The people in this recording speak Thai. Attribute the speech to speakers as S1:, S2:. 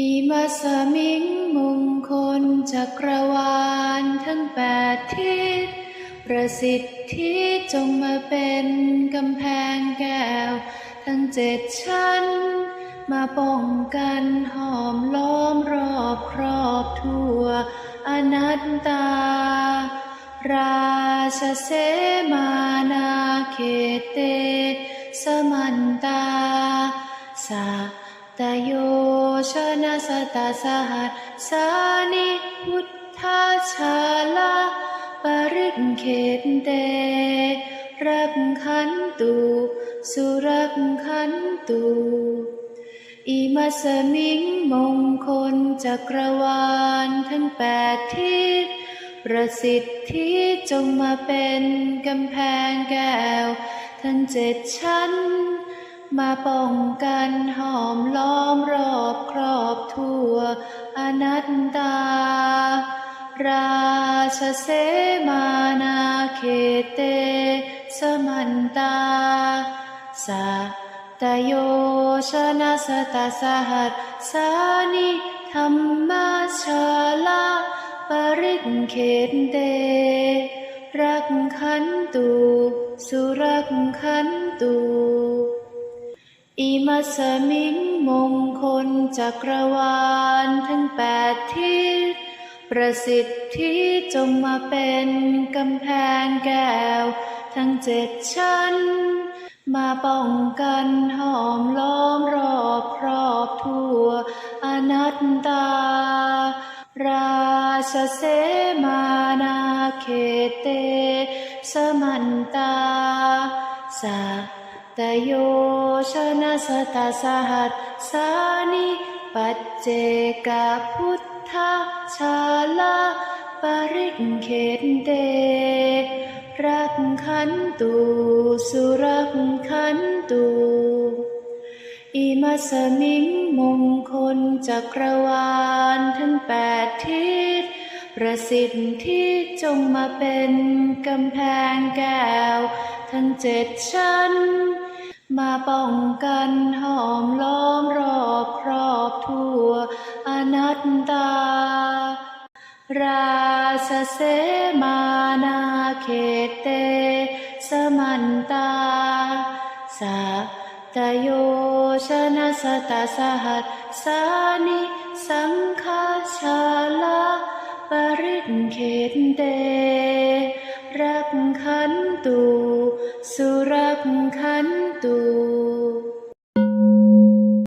S1: อิมัสมิงมงคลจักรวาลทั้งแปดทิศประสิทธิจงมาเป็นกำแพงแก้ว ทั้งเจ็ดชั้น มาป้องกันหอมล้อมรอบครอบทั่ว อนัตตา ราชเสมานาเขเต สมันตาสา ตโยชนะสตาสหัสสานิพุทธาชาลาปริกเขตเต รักขันตุสุรักขันตุอิมัสมิงมงคลจักรวาลทั้งแปดทิศประสิทธิจงมาเป็นกำแพงแก้ว ทั้งเจ็ดชั้น มาป้องกันหอมล้อมรอบครอบทั่วอนัตตา ราชเสมานาเขเต สมันตาสาตโยชนะสตาสหัสสานิธรรมชาลาปริกเขตเต รักขันตุสุรักขันตุ อิมัสมิงมงคลจักรวาลทั้งแปดทิศประสิทธิจงมาเป็นกำแพงแก้ว ทั้งเจ็ดชั้น มาป้องกันห้อมล้อมรอบครอบทั่วอนัตตา ราชเสมานาเขเต สมันตาสา ตโยชนะสตาสหัสสานิปัจเจกพุทธชาลาปริเขตเตรักขันตุสุรักขันตุอิมัสมิงมงคลจักรวาลทั้งแปดทิศประสิทธิจงมาเป็นกำแพงแก้ว ทั้งเจ็ดชั้น มาป้องกันห้อมล้อมรอบครอบทั่วอนัตตา ราชเสมานาเขตเต สมันตาสาตโยชนะสตาสหัสสานิสังฆาชาลาปริกเขตเต ตุสุรักขันตุ